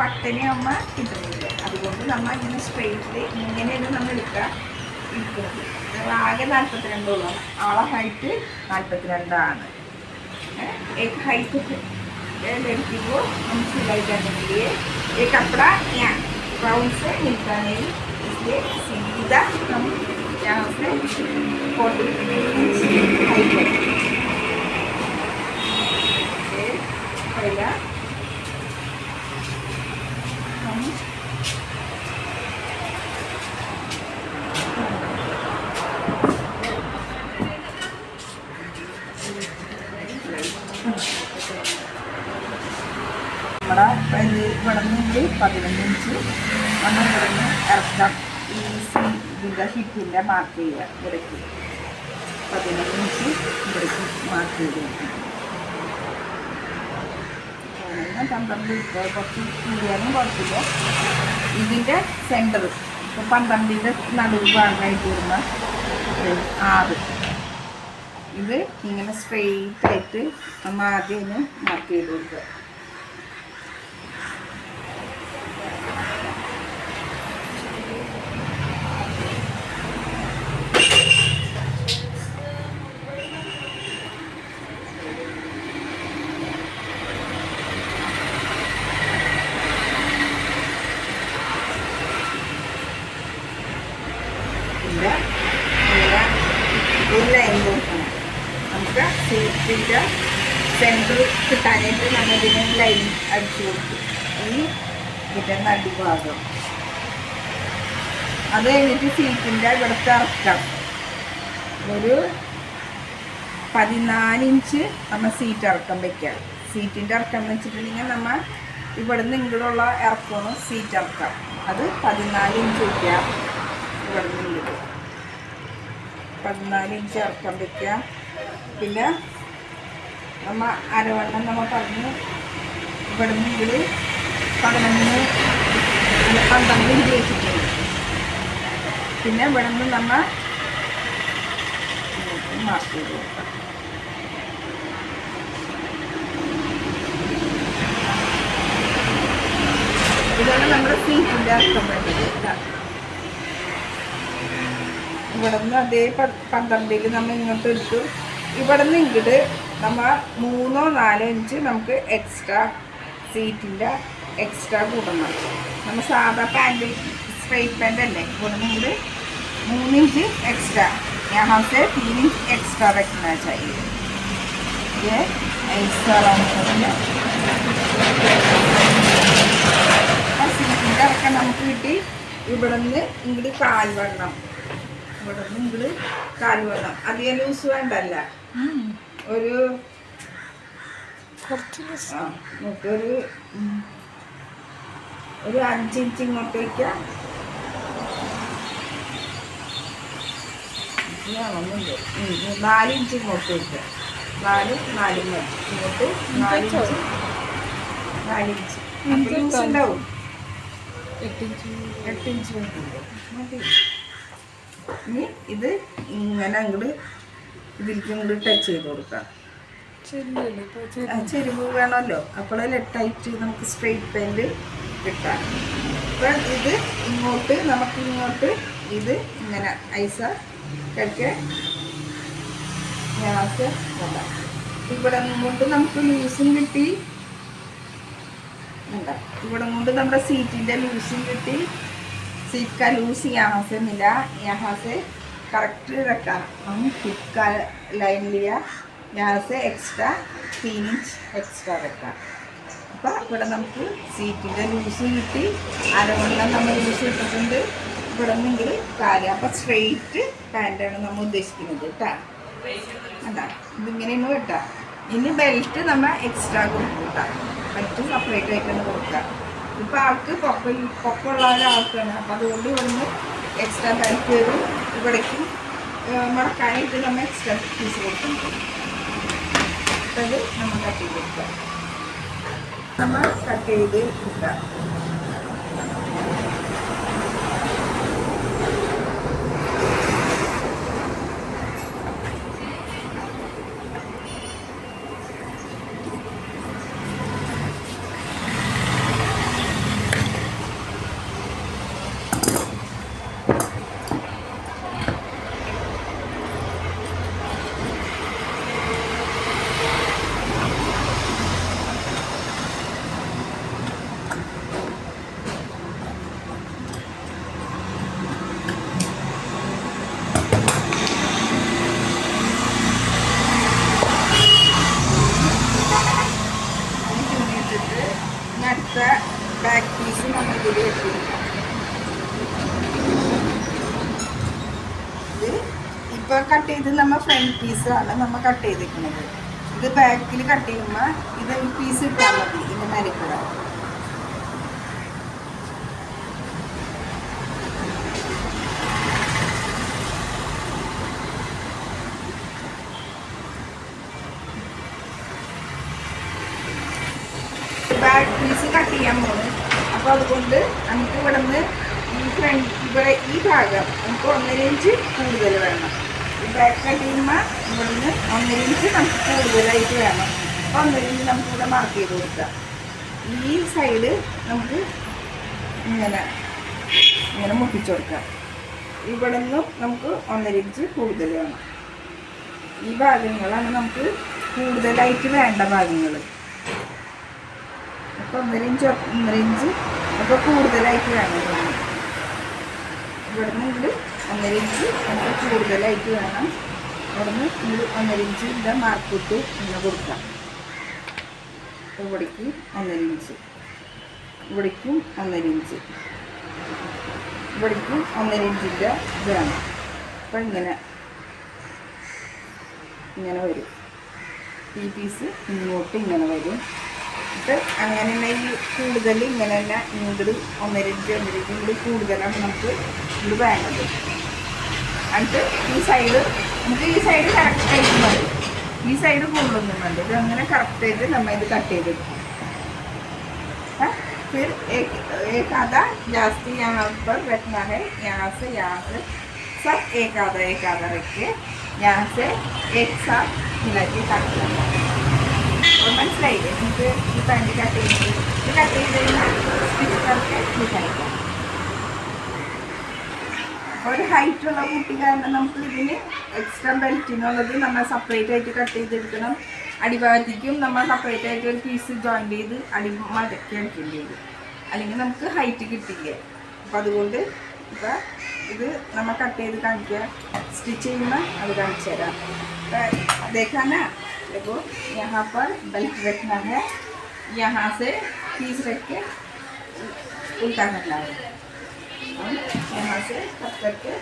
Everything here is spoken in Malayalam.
വട്ടനെ അമ്മ കിട്ടുന്നില്ല അതുകൊണ്ട് നമ്മൾ ഇങ്ങനെ സ്ട്രെയിറ്റ് ഇങ്ങനെയാണ് നമ്മൾ എടുക്കുക ഇരിക്കുന്നത് ഞങ്ങൾ ആകെ നാൽപ്പത്തിരണ്ടോളം ആളെ ഹൈറ്റ് നാൽപ്പത്തിരണ്ടാണ് एक हाइट है लड़की को हम सिलाई करने के लिए ये कपड़ा यहाँ राउंड से मिलता नहीं इसलिए सीधा हम यहाँ से फोर्टी हाइट ഇത് ഇവിടെ നിന്ന് പതിനഞ്ച് നമ്മൾ ഇവിടെ ഇറക്കാം ഈ സി ഇതിന്റെ ഹിറ്റിന്റെ മാർക്ക് ചെയ്യുക. ഇടയ്ക്ക് പതിനഞ്ച് ഇവിടേക്ക് മാർക്ക് ചെയ്ത് വെക്കണം പന്ത്രണ്ട് ഇപ്പോൾ കുറച്ച് കൂടിയാലും കുഴപ്പമില്ല. ഇതിന്റെ സെന്റർ ഇപ്പോൾ പന്ത്രണ്ടിന്റെ നടുവ് ഭാഗമായിട്ട് വരുന്ന ആറ്. ഇത് ഇങ്ങനെ സ്ട്രെയിറ്റ് ആയിട്ട് നമ്മൾ ആദ്യം ഒന്ന് മാർക്ക് ചെയ്ത് കൊടുക്കുക ഇവിടെ ഇങ്ങനെ ഒരു ലൈൻ കൊടുക്കണം നമുക്ക് സീറ്റിന്റെ സെന്റർ കിട്ടാനായിട്ട് നമ്മൾ ഇതിനെ ലൈൻ അടിച്ചു കൊടുക്കും ഈ ഇതിന്റെ നടുഭാഗം. അത് കഴിഞ്ഞിട്ട് സീറ്റിന്റെ ഇവിടുത്തെ ഇറക്കാം ഒരു പതിനാല് ഇഞ്ച് നമ്മൾ സീറ്റ് ഇറക്കം വെക്കാം സീറ്റിന്റെ ഇറക്കം വെച്ചിട്ടുണ്ടെങ്കിൽ നമ്മൾ ഇവിടുന്ന് ഇങ്ങോട്ടുള്ള ഇറക്കമാണ് സീറ്റ് ഇറക്കാം അത് പതിനാല് ഇഞ്ച് വയ്ക്കാം നിന്ന് ഇങ്ങോട്ട്. പതിനാല് ഇഞ്ച് ഇറക്കം വെക്കുക പിന്നെ നമ്മ അരവണ്ണം നമ്മൾ പറഞ്ഞു. ഇവിടെ നിന്ന് ഇതിൽ പതിനൊന്ന് പന്ത്രണ്ട് ഇഞ്ച് പിന്നെ ഇവിടെ നിന്ന് നമ്മ മാർക്ക് ചെയ്ത് കൊടുക്കാം ഇതാണ് നമ്മുടെ സീറ്റിന്റെ അർത്ഥം വേണ്ടത് ഇവിടെ നിന്ന് അതേ പന്ത്രണ്ടിൽ നമ്മൾ ഇങ്ങോട്ട് എടുത്തു. ഇവിടെ നിന്ന് ഇങ്ങോട്ട് നമ്മൾ മൂന്നോ നാലോ ഇഞ്ച് നമുക്ക് എക്സ്ട്രാ സീറ്റിൻ്റെ എക്സ്ട്രാ കൂടണം നമ്മൾ സാധാ പാൻറ് സ്ട്രൈറ്റ് പാൻ്റ് അല്ലേ ഇവിടെ നിന്ന് ഇങ്ങോട്ട് മൂന്ന് ഇഞ്ച് എക്സ്ട്രാ यहाँ से तीन इंच एक्स्ट्रा रखना चाहिए ये ऐसा रंग करना ആ സീറ്റിൻ്റെ ഇറക്കം നമുക്ക് കിട്ടി ഇവിടെ നിന്ന് ഇങ്ങോട്ട് കാൽ വെള്ളം ഇവിടെ നിന്ന് ഇങ്ങോട്ട് കാൽ വെള്ളം അധികം ലൂസ് വേണ്ടല്ല ഒരു ഉം, ഒരു അഞ്ചിഞ്ച് ഇങ്ങോട്ട് വയ്ക്കാം ഇതാണെന്നുണ്ട്. ഉം, ഉം, നാല് നാല് മതി ഇങ്ങോട്ട് നാലിഞ്ച് നാലിഞ്ച്? ഉണ്ടാവും. എട്ടിഞ്ച് എട്ടിഞ്ച് മതി. ഇനി ഇത് ഇങ്ങനെ അങ്ങോട്ട് ഇതിലേക്കും കൂടി ടച്ച് ചെയ്ത് കൊടുക്കാം. ചെരുമ്പ് വേണമല്ലോ. അപ്പോഴല്ലേ ടൈറ്റ് നമുക്ക് സ്ട്രെയിറ്റ് പാന്റ് കിട്ടാം അപ്പം ഇത് ഇങ്ങോട്ട് നമുക്ക് ഇങ്ങോട്ട് ഇത് ഇങ്ങനെ ഐസ കിഴക്ക് ഗ്യാസ് കൊണ്ടാം. ഇവിടെ കൊണ്ട് നമുക്ക് ലൂസും കിട്ടി. ഉണ്ടാം ഇവിടെ കൊണ്ട് നമ്മുടെ സീറ്റിന്റെ ലൂസും കിട്ടി. സീറ്റ് ക ലൂസ് യഹാസെ മില യഹാസെ यहाँ से करेक्ट रखा हम हिप का लाइन लिया यहाँ से एक्स्ट्रा तीन इंच एक्स्ट्रा रखा അപ്പോൾ ഇവിടെ നമുക്ക് സീറ്റിൻ്റെ ലൂസ് കിട്ടി അരവണ്ണം നമ്മൾ ലൂസ് ഇട്ടിട്ടുണ്ട് ഇവിടെ നിന്നെങ്കിൽ കാല് അപ്പോൾ സ്ട്രെയിറ്റ് പാൻറ്റാണ് നമ്മൾ ഉദ്ദേശിക്കുന്നത് കേട്ടോ അതാ ഇതിങ്ങനെയാണ് കേട്ടോ ഇനി ബെൽറ്റ് നമ്മൾ എക്സ്ട്രാ കൊടുക്കും കേട്ടോ ബെൽറ്റ് സെപ്പറേറ്റ് ആയിട്ടാണ് കൊടുക്കുക ഇപ്പം ആൾക്ക് പൊക്ക പൊക്കമുള്ള ഒരാൾക്കാണ് അപ്പം അതുകൊണ്ട് ഇവിടുന്ന് എക്സ്ട്രാ ഹെൽപ്പ് വരും. ഇവിടേക്കും മടക്കാനായിട്ട് നമ്മൾ എക്സ്ട്രാ പീസ് കൊടുക്കും. അത് നമ്മൾ കട്ട് ചെയ്ത് കൊടുക്കാം. നമ്മൾ കട്ട് ചെയ്ത് ഇത് ഇപ്പോൾ കട്ട് ചെയ്ത് നമ്മ ഫ്രണ്ട് പീസ് ആണ് നമ്മ കട്ട് ചെയ്തിരിക്കുന്നത് ഇത് ബാക്കിൽ കട്ട് ചെയ്യുമ്പോൾ ഇത് പീസ് ഇട്ടാൽ മതി ഇതിന്റെ മരക്കൂടെ ബാക്ക് പീസ് കട്ട് ചെയ്യാൻ പോകുന്നത് അപ്പോൾ അതുകൊണ്ട് നമുക്ക് ഇവിടെ നിന്ന് ഈ ഫ്രണ്ട് ഇവിടെ ഈ ഭാഗം നമുക്ക് ഒന്നര ഇഞ്ച് കൂടുതൽ വേണം. ഈ ബാക്ക് കട്ട് ചെയ്യുമ്പോൾ ഇവിടെ നിന്ന് ഒന്നര ഇഞ്ച് നമുക്ക് കൂടുതലായിട്ട് വേണം. അപ്പോൾ ഒന്നര ഇഞ്ച് നമുക്ക് ഇവിടെ മാർക്ക് ചെയ്ത് കൊടുക്കാം. ഈ സൈഡ് നമുക്ക് ഇങ്ങനെ ഇങ്ങനെ മുട്ടിച്ചു കൊടുക്കാം. ഇവിടെ നിന്നും നമുക്ക് ഒന്നര ഇഞ്ച് കൂടുതൽ വേണം. ഈ ഭാഗങ്ങളാണ് നമുക്ക് കൂടുതലായിട്ട് വേണ്ട ഭാഗങ്ങൾ അപ്പോൾ ഒന്നര ഇഞ്ച് ഒന്നര അപ്പോൾ കൂടുതലായിട്ട് വേണം ഇവിടുന്ന് ഇതിൽ ഒന്നര ഇഞ്ച് നമുക്ക് കൂടുതലായിട്ട് വേണം. ഇവിടുന്ന് ഇതിൽ ഇത് ഒന്നര ഇഞ്ച് ഇതിന്റെ മാർക്കിട്ട് ഇങ്ങനെ കൊടുക്കാം. ഇവിടേക്ക് ഒന്നര ഇഞ്ച്. ഇവിടേക്കും ഒന്നര ഇഞ്ച്. ഇവിടേക്കും ഒന്നര ഇഞ്ചിന്റെ ഇത് വേണം. അപ്പോൾ ഇങ്ങനെ ഇങ്ങനെ വരും. ഈ പീസ് ഇങ്ങോട്ട് ഇങ്ങനെ വരും. എന്നിട്ട് അങ്ങനെ തന്നെ ഈ കൂടുതൽ ഇങ്ങനെ തന്നെ ഇങ്ങോട്ട് ഒന്നര ഇഞ്ച് ഒന്നര ഇഞ്ച് ഇങ്ങോട്ട് കൂടുതലാണ് നമുക്ക് ഇത് വേണ്ടത് എന്നിട്ട് ഈ സൈഡ് നമുക്ക് ഈ സൈഡ് കറക്റ്റ് ആയിട്ട് മതി ഈ സൈഡ് കൂടുതലൊന്നും വേണ്ട ഇത് അങ്ങനെ കറക്റ്റ് ആയിട്ട് നമ്മൾ ഇത് കട്ട് ചെയ്തെടുക്കും हाँ? फिर एक एक आधा जास्ती यहाँ पर रखना है यहाँ से यहाँ से सब एक आधा एक आधा रख के यहाँ से एक साथ मिला के काट देना അപ്പോൾ മനസ്സിലായില്ലേ നമുക്ക് ഈ പാന്റ് കട്ട് ചെയ്യുന്നത് ഇത് കട്ട് ചെയ്ത് കഴിഞ്ഞാൽ സ്റ്റിച്ച് വർക്ക് ഡിസൈക്കാം ഒരു ഹൈറ്റുള്ള കുട്ടി കാരണം നമുക്ക് ഇതിന് എക്സ്ട്രാ ബെൽറ്റിനുള്ളത് നമ്മൾ സെപ്പറേറ്റ് ആയിട്ട് കട്ട് ചെയ്തെടുക്കണം. അടിഭാഗത്തേക്കും നമ്മൾ സെപ്പറേറ്റ് ആയിട്ട് ഒരു പീസ് ജോയിൻ ചെയ്ത് അടി മടക്കി അടിക്കേണ്ടി വരും. അല്ലെങ്കിൽ നമുക്ക് ഹൈറ്റ് കിട്ടില്ല. അപ്പം അതുകൊണ്ട് ഇപ്പം ഇത് നമ്മൾ കട്ട് ചെയ്ത് കാണിക്കുക. സ്റ്റിച്ച് ചെയ്യുമ്പോൾ അത് കാണിച്ചു തരാം. അപ്പം അതേക്കാനാ देखो, यहाँ पर बेल्ट रखना है। यहाँ से पीस रख के उल्टा करना है। यहाँ से कट करके